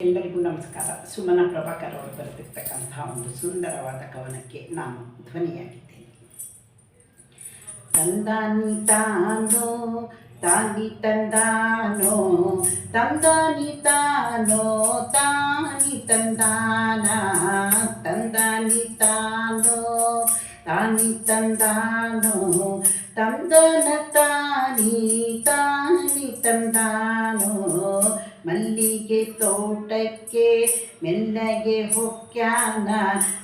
ಎಲ್ಲರಿಗೂ ನಮಸ್ಕಾರ ಸುಮನ ಪ್ರಭಾಕರ್ ಅವರು ಬರೆದಿರ್ತಕ್ಕಂತಹ ಒಂದು ಸುಂದರವಾದ ಕವನಕ್ಕೆ ನಾನು ಧ್ವನಿಯಾಗಿದ್ದೇನೆ ತಂದಾನಿ ತಾನೋ ತಾನಿ ತಂದಾನೋ ತಂದಾನಿ ತಾನೋ ತಾನಿ ತಂದಾನ ತಂದಾನಿ ತಾನೋ ತಾನಿ ತಂದಾನೋ ತಂದನ ತಾನಿ ತಾನಿ ತೋಟಕ್ಕೆ ಮೆಲ್ಲಗೆ ಹೊಕ್ಕ್ಯಾನ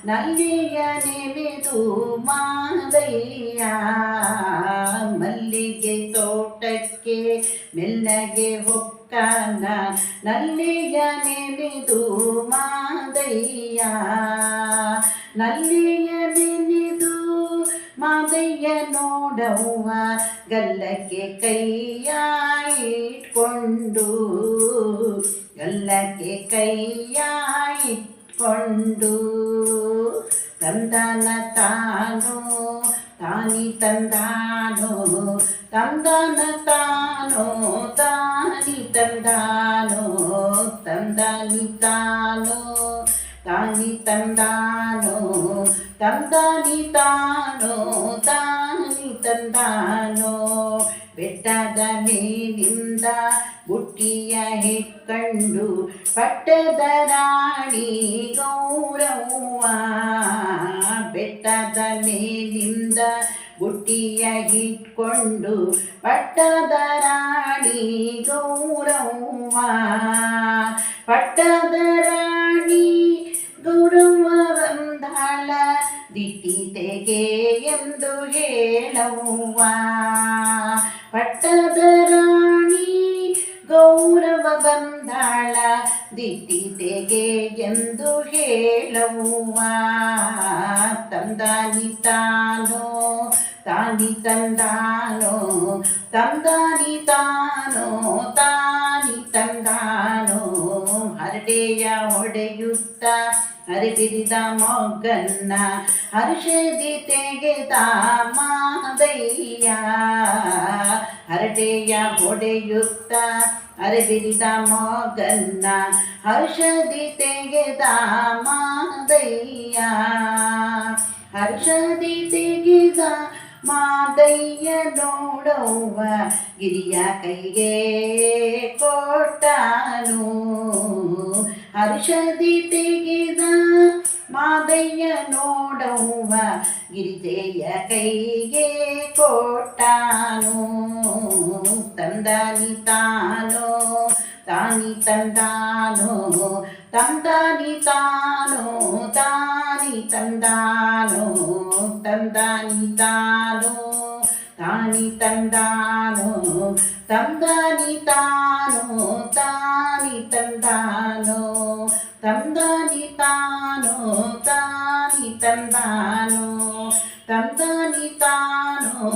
ನಲ್ಲಿಯ ನೆನೆದು ಮಾದಯ್ಯ. ಮಲ್ಲಿಗೆ ತೋಟಕ್ಕೆ ಮೆಲ್ಲಗೆ ಹೊಕ್ಕಾನ ನಲ್ಲಿಯ ನೆನೆದು ಮಾದಯ್ಯ. ನಲ್ಲಿಯ ನೆನೆದು ಮಾದಯ್ಯ ನೋಡವ್ವ, ಗಲ್ಲಕ್ಕೆ ಕೈಯ ಇಟ್ಕೊಂಡು ಗಲ್ಲಕ್ಕೆ ಕೈಯ ಇಟ್ಕೊಂಡು ತಂದನ ತಾನು ತಾನಿ ತಂದಾನೋ ತಂದನ ತಾನೋ ತಾನಿ ತಂದಾನೋ ತಂದಾನಿ ತಾನೋ ತಾನಿ ತಂದಾನೋ ತಂದಾನಿ ತಾನೋ ತಾನಿ ತಂದಾನೋ? ಬೆಟ್ಟದ ಮೇಲಿಂದ ಬುಟ್ಟಿಯ ಹೆಕ್ಕಂಡು ಪಟ್ಟದ ರಾಣಿ ಗೌರವ ಬೆಟ್ಟದ ಮೇಲಿಂದ ಬುಟ್ಟಿಯ ಹಿಟ್ಕೊಂಡು ಪಟ್ಟದ ರಾಣಿ ಗೌರವ ಪಟ್ಟದ ರಾಣಿ ಗೌರವ್ವ ಬಂದಾಳ ದಿಟ್ಟಿತೆಗೆ ಎಂದು ಹೇಳುವ ಪಟ್ಟದ ರಾಣಿ ಗೌರವ ಬಂದಾಳ ದಿಟ್ಟಿತೆಗೆ ಎಂದು ಹೇಳುವ ತಂದಾನಿ ತಾನೋ, ತಾನಿ ತಂದಾನೋ, ತಂದಾನಿ ತಾನೋ, ತಾನಿ ತಂದಾನೋ, ಹರಡೆಯ ಹೊಡೆಯುತ್ತ ಹರಿಬಿರಿದ ಮೊಗ್ಗನ್ನ ಹರ್ಷದಿ ತೆಗೆದ ಮಾದಯ್ಯ. ಹರಟೆಯ ಹೊಡೆಯುತ್ತ ಹರಿಬಿರಿದ ಮೊಗ್ಗನ್ನ ಹರ್ಷದಿ ತೆಗೆದ ಮಾದಯ್ಯ. ಹರ್ಷದಿ ತೆಗೆದ ಮಾದಯ್ಯ ನೋಡವ್ವ, ಗಿರಿಯ ಕೈಗೆ ಕೊಟ್ಟಾನು. ಹರ್ಷದಿ ತೆಗೆದ ಮಾದಯ್ಯ ನೋಡವ್ವ ಗಿರಿಜೆಯ ಕೈಗೆ ಕೊಟ್ಟಾನು ತಂದಾನಿ ತಾನೋ ತಾನಿ ತಂದಾನೋ ತಂದಾನಿ ತಾನೋ ತಾನಿ ತಂದಾನೋ ತಂದಾನಿ ತಾನೋ ತಾನಿ ತಂದಾನೋ ತಂದಾನಿ ತಾನೋ ತಾನಿ ತಂದಾನೋ తాను తంతని తాను